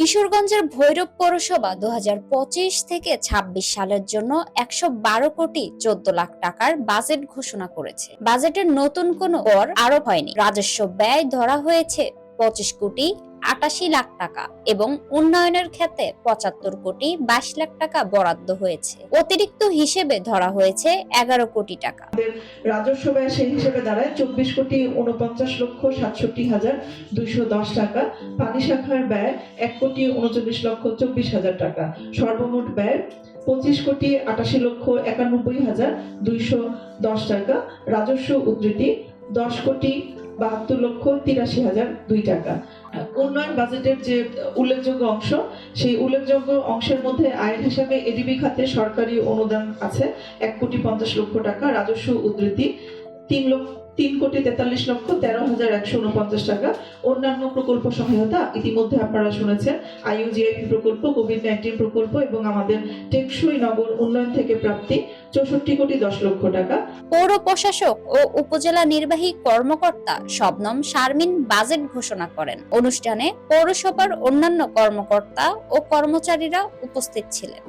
কিশোরগঞ্জের ভৈরব পৌরসভা দু হাজার পঁচিশ থেকে ২৬ সালের জন্য একশো বারো কোটি চোদ্দ লাখ টাকার বাজেট ঘোষণা করেছে। বাজেটের নতুন কোনো কর আরোপ হয়নি। রাজস্ব ব্যয় ধরা হয়েছে পঁচিশ কোটি আটাশি লাখ টাকা এবং উন্নয়নের ক্ষেত্রে পঁচাত্তর কোটি বাইশ লাখ টাকা বরাদ্দ হয়েছে। অতিরিক্ত হিসেবে ধরা হয়েছে এগারো কোটি টাকা। রাজস্ব ব্যয় সেই হিসেবে দাঁড়ায় চব্বিশ কোটি উনপঞ্চাশ লক্ষ সাতষট্টি হাজার দুইশো দশ টাকা। পানি শাখার ব্যয় এক কোটি উনচল্লিশ লক্ষ চব্বিশ হাজার টাকা। সর্বমোট ব্যয় পঁচিশ কোটি আটাশি লক্ষ একানব্বই হাজার দুইশো দশ টাকা। রাজস্ব উদ্ধৃতি দশ কোটি বাহাত্তর লক্ষ তিরাশি হাজার দুই টাকা। উন্নয়ন বাজেটের যে উল্লেখযোগ্য অংশ, সেই উল্লেখযোগ্য অংশের মধ্যে আয়ের হিসাবে এডিবি খাতে সরকারি অনুদান আছে এক কোটি পঞ্চাশ লক্ষ টাকা, রাজস্ব উদ্ধৃতি তিন লক্ষ তিন কোটি তেতাল্লিশ লক্ষ তেরো হাজার একশো উনপঞ্চাশ টাকা। অন্যান্য প্রকল্প সহায়তা ইতিমধ্যে আপনারা শুনেছেন। আইইউজিআইপি প্রকল্প, কোভিড নাইন্টিন প্রকল্প এবং আমাদের টেকসই নগর উন্নয়ন থেকে প্রাপ্তি চৌষট্টি কোটি দশ লক্ষ টাকা। পৌর প্রশাসক ও উপজেলা নির্বাহী কর্মকর্তা শবনম শারমিন বাজেট ঘোষণা করেন। অনুষ্ঠানে পৌরসভার অন্যান্য কর্মকর্তা ও কর্মচারীরা উপস্থিত ছিলেন।